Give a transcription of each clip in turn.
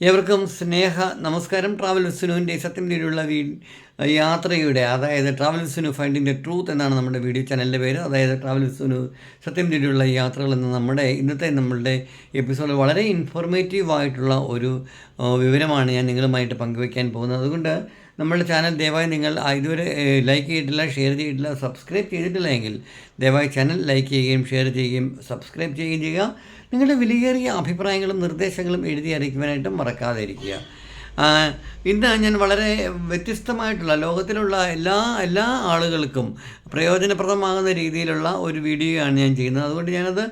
ഏവർക്കും സ്നേഹ നമസ്കാരം. ട്രാവൽ സുനുവിന്റെ സത്യത്തിനുള്ള വീ യാത്രയുടെ അതായത് ട്രാവൽ സുനു ഫൈൻഡിങ് ദ ട്രൂത്ത് എന്നാണ് നമ്മുടെ വീഡിയോ ചാനലിന്റെ പേര്. അതായത് ട്രാവൽ സുനു സത്യം തേടിയുള്ള യാത്രകൾ എന്ന നമ്മുടെ ഇന്നത്തെ നമ്മളുടെ എപ്പിസോഡ് വളരെ ഇൻഫോർമേറ്റീവ് ആയിട്ടുള്ള ഒരു വിവരമാണ് ഞാൻ നിങ്ങളുമായിട്ട് പങ്കുവയ്ക്കാൻ പോകുന്നത്. അതുകൊണ്ട് നമ്മുടെ ചാനൽ ദയവായി നിങ്ങൾ ഇതുവരെ ലൈക്ക് ചെയ്തിട്ടില്ല ഷെയർ ചെയ്തിട്ടില്ല സബ്സ്ക്രൈബ് ചെയ്തിട്ടില്ല എങ്കിൽ ദയവായി ചാനൽ ലൈക്ക് ചെയ്യുകയും ഷെയർ ചെയ്യുകയും സബ്സ്ക്രൈബ് ചെയ്യുകയും ചെയ്യുക. നിങ്ങളുടെ വിലയേറിയ അഭിപ്രായങ്ങളും നിർദ്ദേശങ്ങളും എഴുതി അറിയിക്കുവാനായിട്ടും മറക്കാതെ ഇരിക്കുക. ഇന്ന് ഞാൻ വളരെ വ്യത്യസ്തമായിട്ടുള്ള ലോകത്തിലുള്ള എല്ലാ എല്ലാ ആളുകൾക്കും പ്രയോജനപ്രദമാകുന്ന രീതിയിലുള്ള ഒരു വീഡിയോയാണ് ഞാൻ ചെയ്യുന്നത്. അതുകൊണ്ട് ഞാനത്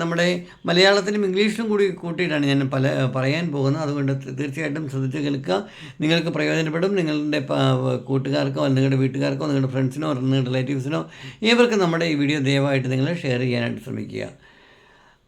നമ്മുടെ മലയാളത്തിലും ഇംഗ്ലീഷിലും കൂടി കൂട്ടിയിട്ടാണ് ഞാൻ പല പറയാൻ പോകുന്നത്. അതുകൊണ്ട് തീർച്ചയായിട്ടും ശ്രദ്ധിച്ച് കേൾക്കുക. നിങ്ങൾക്ക് പ്രയോജനപ്പെടും. നിങ്ങളുടെ കൂട്ടുകാർക്കോ നിങ്ങളുടെ വീട്ടുകാർക്കോ നിങ്ങളുടെ ഫ്രണ്ട്സിനോ നിങ്ങളുടെ റിലേറ്റീവ്സിനോ ഏവർക്കും നമ്മുടെ ഈ വീഡിയോ ദയവായിട്ട് നിങ്ങൾ ഷെയർ ചെയ്യാനായിട്ട് ശ്രമിക്കുക.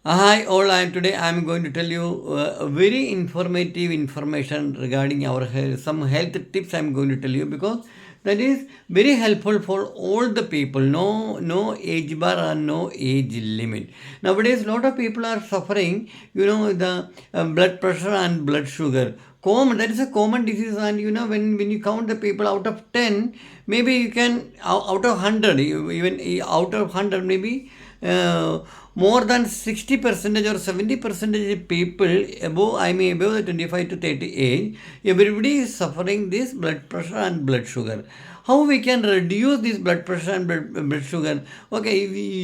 Hi all, I am today I am going to tell you uh, a very informative information regarding our health, some health tips I am going to tell you because that is very helpful for all the people. No, no age bar and no age limit. Nowadays, lot of people are suffering. You know the uh, blood pressure and blood sugar. Common that is a common disease, and you know when when you count the people out of ten, maybe you can out of hundred, even out of hundred, maybe uh, more than 60 percentage or 70 percentage people above i mean above the 25 to 30 age everybody is suffering this blood pressure and blood sugar how we can reduce this blood pressure and blood, blood sugar okay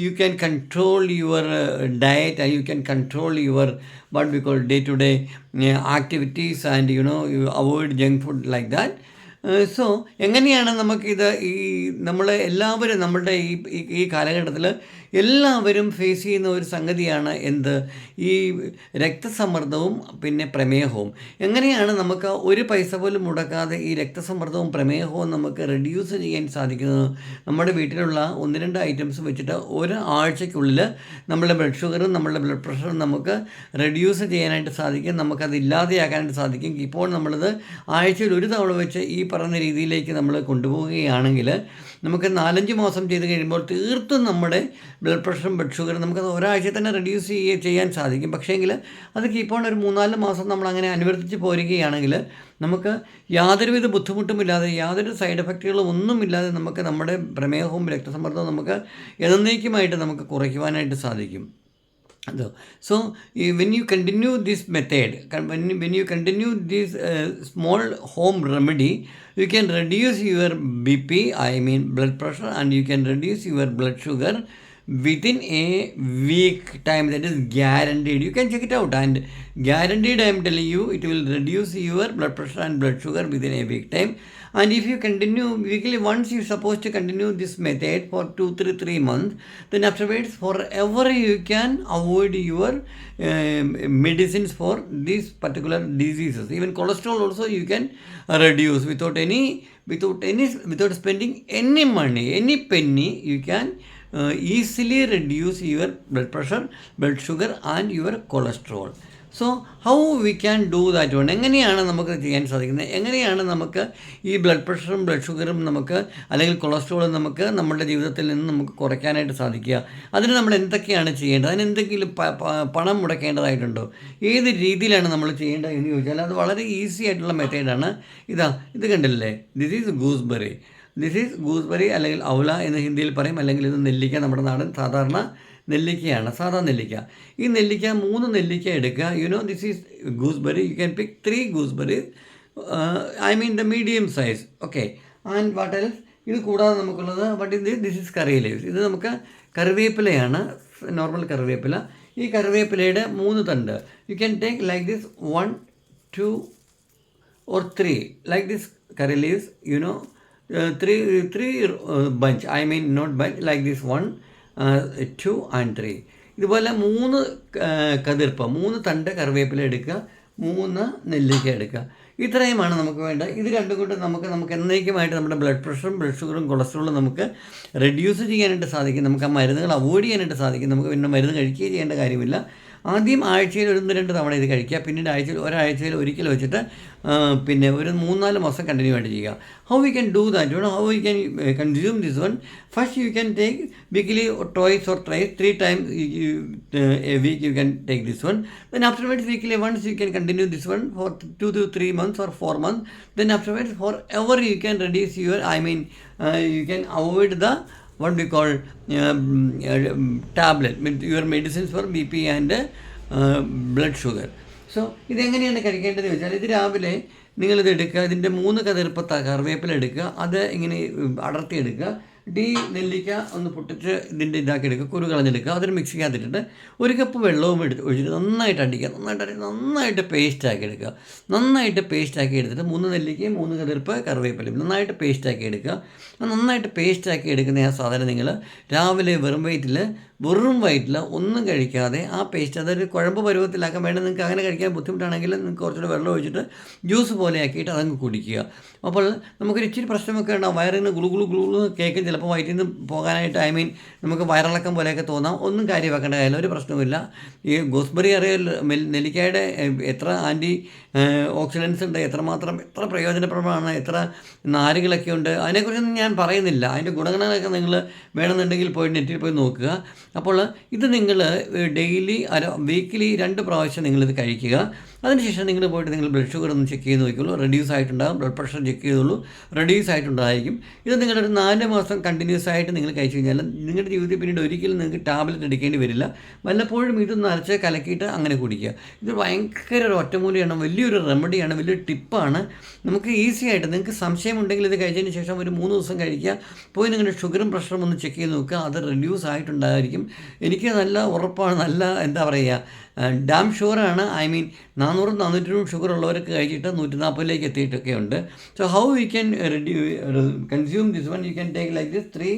you can control your uh, diet and you can control your what we call day to day activities and you know you avoid junk food like that so എങ്ങനെയാണ് നമുക്കിത് ഈ നമ്മൾ എല്ലാവരും നമ്മളുടെ ഈ- ഈ കാലഘട്ടത്തിൽ എല്ലാവരും ഫേസ് ചെയ്യുന്ന ഒരു സംഗതിയാണ് എന്ത്? ഈ രക്തസമ്മർദ്ദവും പിന്നെ പ്രമേഹവും. എങ്ങനെയാണ് നമുക്ക് ഒരു പൈസ പോലും മുടക്കാതെ ഈ രക്തസമ്മർദ്ദവും പ്രമേഹവും നമുക്ക് റെഡ്യൂസ് ചെയ്യാൻ സാധിക്കുന്നത്? നമ്മുടെ വീട്ടിലുള്ള ഒന്ന് രണ്ട് ഐറ്റംസ് വെച്ചിട്ട് ഒരു ആഴ്ചയ്ക്കുള്ളിൽ നമ്മളുടെ ബ്ലഡ് ഷുഗറും നമ്മളുടെ ബ്ലഡ് പ്രഷറും നമുക്ക് റെഡ്യൂസ് ചെയ്യാനായിട്ട് സാധിക്കും. നമുക്കത് ഇല്ലാതെയാക്കാനായിട്ട് സാധിക്കും. ഇപ്പോൾ നമ്മളത് ആഴ്ചയിൽ ഒരു തവണ വെച്ച് ഈ പറഞ്ഞ രീതിയിലേക്ക് നമ്മൾ കൊണ്ടുപോവുകയാണെങ്കിൽ നമുക്ക് നാലഞ്ച് മാസം ചെയ്ത് കഴിയുമ്പോൾ തീർത്തും നമ്മുടെ ബ്ലഡ് പ്രഷറും ബ്ലഡ് ഷുഗറും നമുക്കത് ഒരാഴ്ച തന്നെ റെഡ്യൂസ് ചെയ്യുക ചെയ്യാൻ സാധിക്കും. പക്ഷേങ്കിൽ അത് കീപ്പോൾ ഒരു മൂന്നാൽ മാസം നമ്മൾ അങ്ങനെ അനുവർത്തിച്ച് പോരുകയാണെങ്കിൽ നമുക്ക് യാതൊരുവിധ ബുദ്ധിമുട്ടുമില്ലാതെ യാതൊരു സൈഡ് എഫക്റ്റുകളും ഒന്നുമില്ലാതെ നമുക്ക് നമ്മുടെ പ്രമേഹവും രക്തസമ്മർദ്ദവും നമുക്ക് എന്നേക്കുമായിട്ട് നമുക്ക് കുറയ്ക്കുവാനായിട്ട് സാധിക്കും. So, when you continue this method, when, you- when you continue this uh, small home remedy, you can reduce your BP, I mean blood pressure, and you can reduce your blood sugar within a week time. That is guaranteed. You can check it out, and guaranteed, I am telling you, it will reduce your blood pressure and blood sugar within a week time. And if you continue weekly, once you're supposed to continue this method for two, three, three months, then afterwards, forever you can avoid your um, medicines for these particular diseases. Even cholesterol also you can uh, reduce without any, without any, without spending any money, any penny. You can uh, easily reduce your blood pressure, blood sugar, and your cholesterol. So how we can do that one എങ്ങനെയാണ് നമുക്ക് ചെയ്യാൻ സാധിക്കുന്നത്? എങ്ങനെയാണ് നമുക്ക് ഈ blood പ്രഷറും blood ഷുഗറും നമുക്ക് അല്ലെങ്കിൽ കൊളസ്ട്രോളും നമുക്ക് നമ്മുടെ ജീവിതത്തിൽ നിന്ന് നമുക്ക് കുറയ്ക്കാനായിട്ട് സാധിക്കുക? അതിന് നമ്മൾ എന്തൊക്കെയാണ് ചെയ്യേണ്ടത്? അതിന് എന്തെങ്കിലും പണം മുടക്കേണ്ടതായിട്ടുണ്ടോ? ഏത് രീതിയിലാണ് നമ്മൾ ചെയ്യേണ്ടത് എന്ന് ചോദിച്ചാൽ അത് വളരെ ഈസി ആയിട്ടുള്ള മെത്തേഡാണ് ഇതാ ഇത് കണ്ടില്ലേ? This is gooseberry this is gooseberry അല്ലെങ്കിൽ ഔല എന്ന് ഹിന്ദിയിൽ പറയും. അല്ലെങ്കിൽ ഇത് നെല്ലിക്ക നമ്മുടെ നാടൻ സാധാരണ നെല്ലിക്കയാണ് സാധാ നെല്ലിക്ക. ഈ നെല്ലിക്ക മൂന്ന് നെല്ലിക്ക എടുക്കുക. You know this is gooseberry you can pick three gooseberry I mean the medium size okay and what else ഇത് കൂടാതെ നമുക്കുള്ളത് വട്ട് ഇത് ദിസ് ഈസ് കറി ലീവ്സ് ഇത് നമുക്ക് കറിവേപ്പിലയാണ് നോർമൽ കറിവേപ്പില. ഈ കറിവേപ്പിലയുടെ മൂന്ന് തണ്ട്. You can take like this one two or three like this curry leaves you know uh, three three uh, bunch. I mean not bunch like this one uh, two and three. ഇതുപോലെ മൂന്ന് കതിർപ്പം കതിർപ്പ് മൂന്ന് തണ്ട് കറിവേപ്പില എടുക്കുക മൂന്ന് നെല്ലിക്ക എടുക്കുക. ഇത്രയുമാണ് നമുക്ക് വേണ്ട ഇത് രണ്ടും നമുക്ക് നമുക്ക് എന്നേക്കുമായിട്ട് നമ്മുടെ ബ്ലഡ് പ്രഷറും ബ്ലഡ് ഷുഗറും കൊളസ്ട്രോളും നമുക്ക് റെഡ്യൂസ് ചെയ്യാനായിട്ട് സാധിക്കും. നമുക്ക് ആ മരുന്നുകൾ അവോയ്ഡ് ചെയ്യാനായിട്ട് സാധിക്കും. നമുക്ക് പിന്നെ മരുന്ന് കഴിക്കുകയും ചെയ്യേണ്ട കാര്യമില്ല. ആദ്യം ആഴ്ചയിൽ ഒരു രണ്ട് തവണ ഇത് കഴിക്കുക. പിന്നീട് ആഴ്ചയിൽ ഒരാഴ്ചയിൽ ഒരിക്കൽ വെച്ചിട്ട് പിന്നെ ഒരു മൂന്നാൽ മാസം കണ്ടിന്യൂ ആയിട്ട് ചെയ്യുക. How we can do that you how we can consume this one first you can take weekly twice or thrice three time a week you can take this one then afterwards weekly once you can continue this one for two two three months or four months then afterwards for ever you can reduce your I mean you can avoid the what we call tablet uh, tablet, med- your medicines for BP and uh, blood sugar. So ഇതെങ്ങനെയാണ് കഴിക്കേണ്ടത് വെച്ചാൽ ഇത് രാവിലെ നിങ്ങളിത് എടുക്കുക ഇതിന്റെ മൂന്ന് കതിർപ്പത്ത കറിവേപ്പില എടുക്കുക അത് ഇങ്ങനെ ഉം, അടർത്തി എടുക്കുക ഡി നെല്ലിക്ക ഒന്ന് പൊട്ടിച്ച് ഇതിന്റെ ഇതാക്കി എടുക്കുക കുരു കളഞ്ഞെടുക്കുക അതൊരു മിക്സിക്കകത്തിട്ടിട്ട് ഒരു കപ്പ് വെള്ളവും എടുത്ത് ഒഴിച്ചിട്ട് നന്നായിട്ട് അടിക്കുക നന്നായിട്ട് അടി നന്നായിട്ട് പേസ്റ്റ് ആക്കി എടുക്കുക. നന്നായിട്ട് പേസ്റ്റ് ആക്കി എടുത്തിട്ട് മൂന്ന് നെല്ലിക്കയും മൂന്ന് കതിർപ്പ് കറിവേപ്പിലയും നന്നായിട്ട് പേസ്റ്റ് ആക്കി എടുക്കുക. നന്നായിട്ട് പേസ്റ്റ് ആക്കി എടുക്കുന്ന ആ സാധനം നിങ്ങൾ രാവിലെ വെറും വയറ്റിൽ വെറും വയറ്റിൽ ഒന്നും കഴിക്കാതെ ആ പേസ്റ്റ് അതൊരു കുഴമ്പ് പരുവത്തിലാക്കാൻ വേണ്ടി നിങ്ങൾക്ക് അങ്ങനെ കഴിക്കാൻ ബുദ്ധിമുട്ടാണെങ്കിൽ നിങ്ങൾക്ക് കുറച്ചുകൂടെ വെള്ളം ഒഴിച്ചിട്ട് ജ്യൂസ് പോലെ ആക്കിയിട്ട് അതങ്ങ് കുടിക്കുക. അപ്പോൾ നമുക്കൊരു ഇച്ചിരി പ്രശ്നമൊക്കെ ഉണ്ടാവും. വയറിന് ഗുളു ഗുളു ഗുളു എന്ന് കേൾക്കും ചിലപ്പോൾ വയറ്റിൽ നിന്ന് പോകാനായിട്ട് ഐ മീൻ നമുക്ക് വയറിളക്കം പോലെയൊക്കെ തോന്നാം. ഒന്നും കാര്യം വെക്കേണ്ട കാര്യമില്ല ഒരു പ്രശ്നവുമില്ല. ഈ ഗോസ്ബറി അറിയൽ നെല്ലിക്കായുടെ എത്ര ആന്റി ഓക്സിഡൻസ് ഉണ്ട് എത്രമാത്രം എത്ര പ്രയോജനപ്രദമാണ് എത്ര നാരുകളൊക്കെ ഉണ്ട് അതിനെക്കുറിച്ചൊന്നും ഞാൻ പറയുന്നില്ല. അതിന്റെ ഗുണഗണങ്ങളൊക്കെ നിങ്ങൾ വേണമെന്നുണ്ടെങ്കിൽ പോയി നെറ്റിൽ പോയി നോക്കുക. അപ്പോൾ ഇത് നിങ്ങൾ ഡെയിലി അര വീക്കിലി രണ്ട് പ്രാവശ്യം നിങ്ങളിത് കഴിക്കുക. അതിനുശേഷം നിങ്ങൾ പോയിട്ട് നിങ്ങൾ ബ്ലഡ് ഷുഗർ ഒന്ന് ചെക്ക് ചെയ്ത് നോക്കിയുള്ളൂ റെഡ്യൂസ് ആയിട്ടുണ്ടാകും ബ്ലഡ് പ്രഷർ ചെക്ക് ചെയ്തോളൂ. റെഡ്യൂസ് ആയിട്ടുണ്ടായിരിക്കും. ഇത് നിങ്ങളൊരു നാല് മാസം കണ്ടിന്യൂസ് ആയിട്ട് നിങ്ങൾ കഴിച്ചു കഴിഞ്ഞാൽ നിങ്ങളുടെ ജീവിതത്തിൽ പിന്നീട് ഒരിക്കലും നിങ്ങൾക്ക് ടാബ്ലറ്റ് എടുക്കേണ്ടി വരില്ല. വല്ലപ്പോഴും ഇത് അരച്ച് കലക്കിയിട്ട് അങ്ങനെ കുടിക്കുക. ഇത് ഭയങ്കര ഒരു ഒറ്റമൂലിയാണ് വലിയൊരു റെമഡിയാണ് വലിയൊരു ടിപ്പാണ് നമുക്ക് ഈസി ആയിട്ട് നിങ്ങൾക്ക് സംശയമുണ്ടെങ്കിൽ ഇത് കഴിച്ചതിന് ശേഷം ഒരു മൂന്ന് ദിവസം കഴിക്കുക. പോയി നിങ്ങളുടെ ഷുഗറും പ്രഷറും ഒന്ന് ചെക്ക് ചെയ്ത് നോക്കുക. അത് റെഡ്യൂസ് ആയിട്ടുണ്ടായിരിക്കും. എനിക്ക് നല്ല ഉറപ്പാണ് നല്ല എന്താ പറയുക ഡാം ഷുഗറാണ് ഐ മീൻ നാനൂറും നാനൂറ്റിനും ഷുഗർ ഉള്ളവരൊക്കെ കഴിച്ചിട്ട് നൂറ്റി നാൽപ്പതിലേക്ക് എത്തിയിട്ടൊക്കെ ഉണ്ട് so how we can reduce consume this one you can take like this three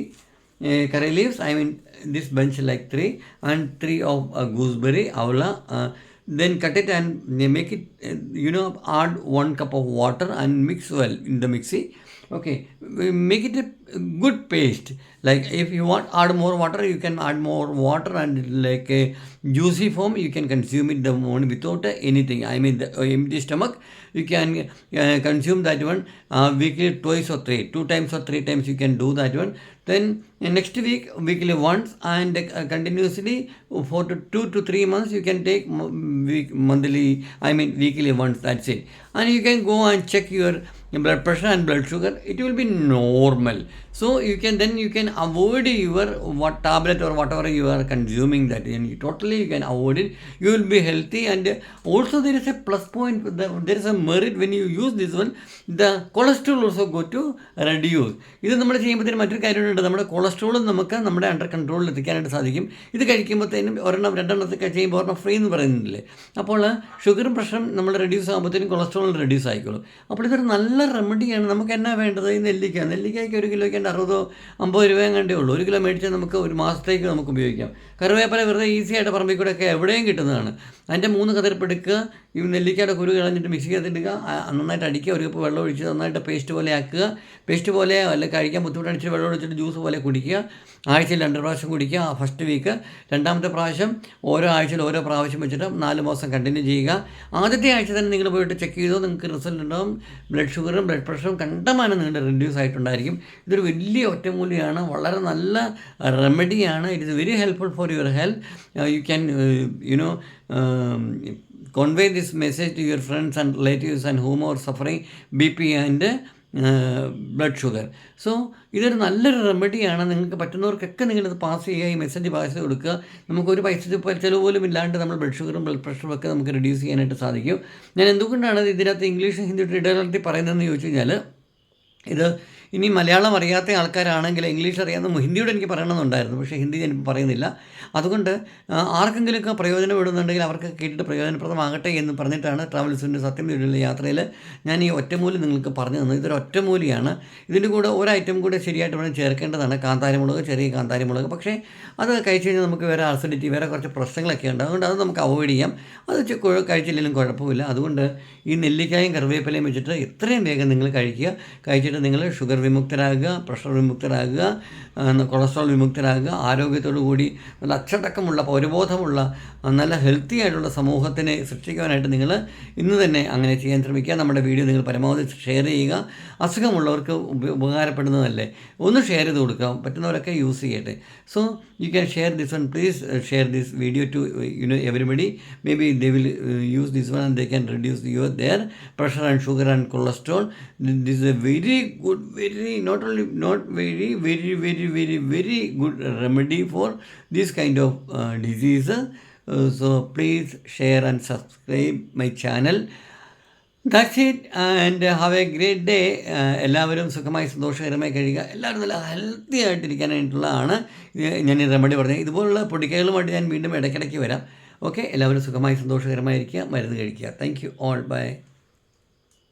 uh, curry leaves i mean this bunch like three and three of uh, gooseberry avla uh, then cut it and make it uh, you know add one cup of water and mix well in the mixie okay we make it a good paste. Like if you want add more water you can add more water and like a juicy form you can consume it the morning without anything. I mean the uh, empty stomach you can uh, consume that one uh, weekly twice or three two times or three times you can do that one. Then uh, next week weekly once and uh, continuously for two to three months you can take week monthly i mean weekly once that's it. And you can go and check your blood pressure and blood sugar it will be normal so you can then you can avoid your what tablet or whatever you are consuming that and you totally you can avoid it you will be healthy and also there is a plus point there is a merit when you use this one the cholesterol also go to reduce ഇത് നമ്മൾ ചെയ്യുമ്പോഴത്തേനും മറ്റൊരു കാര്യമുണ്ട് നമ്മുടെ കൊളസ്ട്രോളും നമുക്ക് നമ്മുടെ under കൺട്രോളിൽ എത്തിക്കാനായിട്ട് സാധിക്കും ഇത് കഴിക്കുമ്പോഴത്തേനും ഒരെണ്ണം രണ്ടെണ്ണത്തിൽ ചെയ്യുമ്പോൾ ഒരെണ്ണം ഫ്രീ എന്ന് പറയുന്നില്ലേ അപ്പോൾ ഷുഗറും പ്രഷറും നമ്മൾ റെഡ്യൂസ് ആകുമ്പോഴത്തേനും cholesterol റെഡ്യൂസ് ആയിക്കോളും അപ്പോൾ ഇതൊരു നല്ല റെമഡിയാണ് നമുക്ക് എന്നാ വേണ്ടത്? ഈ നെല്ലിക്ക. നെല്ലിക്കയ്ക്ക് ഒരു കിലോയ്ക്ക് എന്റെ അറുപതോ അമ്പത് രൂപയും കണ്ടേ ഉള്ളൂ. ഒരു കിലോ മേടിച്ചാൽ നമുക്ക് ഒരു മാസത്തേക്ക് നമുക്ക് ഉപയോഗിക്കാം. കറിവേപ്പില വെറുതെ ഈസി ആയിട്ട് പറമ്പിൽ കൂടെ ഒക്കെ എവിടെയും കിട്ടുന്നതാണ്. അതിന്റെ മൂന്ന് കതിർപ്പ് എടുക്കുക. ഈ നെല്ലിക്കയുടെ കുരു കളഞ്ഞിട്ട് മിക്സിക്കകത്ത് ഇടുക. നന്നായിട്ട് അടിക്കുക. ഒരു കപ്പ് വെള്ളം ഒഴിച്ച് നന്നായിട്ട് പേസ്റ്റ് പോലെ ആക്കുക. പേസ്റ്റ് പോലെ അല്ല കഴിക്കാൻ ബുദ്ധിമുട്ടടിച്ച് വെള്ളം ഒഴിച്ചിട്ട് ജ്യൂസ് പോലെ കുടിക്കുക. ആഴ്ചയിൽ രണ്ട് പ്രാവശ്യം കുടിക്കുക. ഫസ്റ്റ് വീക്ക് രണ്ടാമത്തെ പ്രാവശ്യം ഓരോ ആഴ്ചയിൽ ഓരോ പ്രാവശ്യം വെച്ചിട്ട് നാല് മാസം കണ്ടിന്യൂ ചെയ്യുക. ആദ്യത്തെ ആഴ്ച തന്നെ നിങ്ങൾ പോയിട്ട് ചെക്ക് ചെയ്തോ നിങ്ങൾക്ക് റിസൾട്ട് ഉണ്ടാവും. ബ്ലഡ് ഷുഗറും ബ്ലഡ് പ്രഷറും കണ്ടമാനം നിങ്ങളുടെ റിഡ്യൂസ് ആയിട്ടുണ്ടായിരിക്കും. ഇതൊരു വലിയ ഒറ്റമൂലിയാണ്. വളരെ നല്ല റെമഡിയാണ് it is very helpful for your health you can you know convey this message to your friends and relatives and whom are suffering BP and blood sugar so ഇതൊരു നല്ലൊരു റെമഡിയാണ് നിങ്ങൾക്ക് പറ്റുന്നവർക്കൊക്കെ നിങ്ങളിത് പാസ് ചെയ്യുക ഈ മെസ്സേജ് പാസ് ചെയ്ത് കൊടുക്കുക. നമുക്കൊരു പൈസ ചിലവ് പോലും ഇല്ലാണ്ട് നമ്മൾ ബ്ലഡ് ഷുഗറും ബ്ലഡ് പ്രഷറും ഒക്കെ നമുക്ക് റെഡ്യൂസ് ചെയ്യാനായിട്ട് സാധിക്കും. ഞാൻ എന്തുകൊണ്ടാണ് ഇതിനകത്ത് ഇംഗ്ലീഷും ഹിന്ദി ഇടകലർത്തി പറയുന്നതെന്ന് ചോദിച്ചു കഴിഞ്ഞാൽ ഇത് ഇനി മലയാളം അറിയാത്ത ആൾക്കാരാണെങ്കിൽ ഇംഗ്ലീഷ് അറിയാവുന്ന ഹിന്ദിയോട് എനിക്ക് പറയണമെന്നുണ്ടായിരുന്നു. പക്ഷേ ഹിന്ദി ഞാൻ പറയുന്നില്ല. അതുകൊണ്ട് ആർക്കെങ്കിലുമൊക്കെ പ്രയോജനപ്പെടുന്നുണ്ടെങ്കിൽ അവർക്ക് കേട്ടിട്ട് പ്രയോജനപ്രദമാകട്ടെ എന്ന് പറഞ്ഞിട്ടാണ് ട്രാവൽസിന്റെ സത്യം വീടുള്ള യാത്രയിൽ ഞാൻ ഈ ഒറ്റമൂലി നിങ്ങൾക്ക് പറഞ്ഞു തന്നത്. ഇതൊരു ഒറ്റമൂലിയാണ്. ഇതിന്റെ കൂടെ ഒരു ഐറ്റം കൂടെ ശരിയായിട്ട് വേണം ചേർക്കേണ്ടതാണ്. കാന്താരിമുളക് ചെറിയ കാന്താരിമുളക്. പക്ഷേ അത് കഴിച്ചു കഴിഞ്ഞാൽ നമുക്ക് വേറെ അസിഡിറ്റി വേറെ കുറച്ച് പ്രശ്നങ്ങളൊക്കെ ഉണ്ട്. അതുകൊണ്ട് അത് നമുക്ക് അവോയ്ഡ് ചെയ്യാം. അത് കഴിച്ചില്ലെങ്കിലും കുഴപ്പമില്ല. അതുകൊണ്ട് ഈ നെല്ലിക്കായും കറിവേപ്പിലയും വെച്ചിട്ട് എത്രയും വേഗം നിങ്ങൾ കഴിക്കുക. കഴിച്ചിട്ട് നിങ്ങൾ ഷുഗർ വിമുക്തരാകുക പ്രഷർ വിമുക്തരാകുക കൊളസ്ട്രോൾ വിമുക്തരാകുക ആരോഗ്യത്തോടു കൂടി നല്ല അച്ചടക്കമുള്ള പൗരബോധമുള്ള നല്ല ഹെൽത്തി ആയിട്ടുള്ള സമൂഹത്തിനെ സൃഷ്ടിക്കുവാനായിട്ട് നിങ്ങൾ ഇന്ന് തന്നെ അങ്ങനെ ചെയ്യാൻ ശ്രമിക്കുക. നമ്മുടെ വീഡിയോ നിങ്ങൾ പരമാവധി ഷെയർ ചെയ്യുക. അസുഖമുള്ളവർക്ക് ഉപകാരപ്പെടുന്നതല്ലേ? ഒന്ന് ഷെയർ ചെയ്ത് കൊടുക്കുക. പറ്റുന്നവരൊക്കെ യൂസ് ചെയ്യട്ടെ. So you can share this one please share this video to you know everybody may be they will use this one and they can reduce your their pressure and sugar and cholesterol this a very good very not only not very very very very very good remedy for this kind of disease so please share and subscribe my channel that's it and have a great day എല്ലാവരും സുഖമായി സന്തോഷകരമായി കഴിയുക. എല്ലാവരും നല്ല healthy ആയിട്ടിരിക്കാനായിട്ടുള്ളതാണ് ഞാൻ ഈ remedy പറഞ്ഞത്. ഇതുപോലുള്ള പൊടിക്കൈകളുമായിട്ട് ഞാൻ വീണ്ടും ഇടയ്ക്കിടയ്ക്ക് വരാം. ഓക്കെ എല്ലാവരും സുഖമായി സന്തോഷകരമായിരിക്കുക. മരുന്ന് കഴിക്കുക. Thank you all by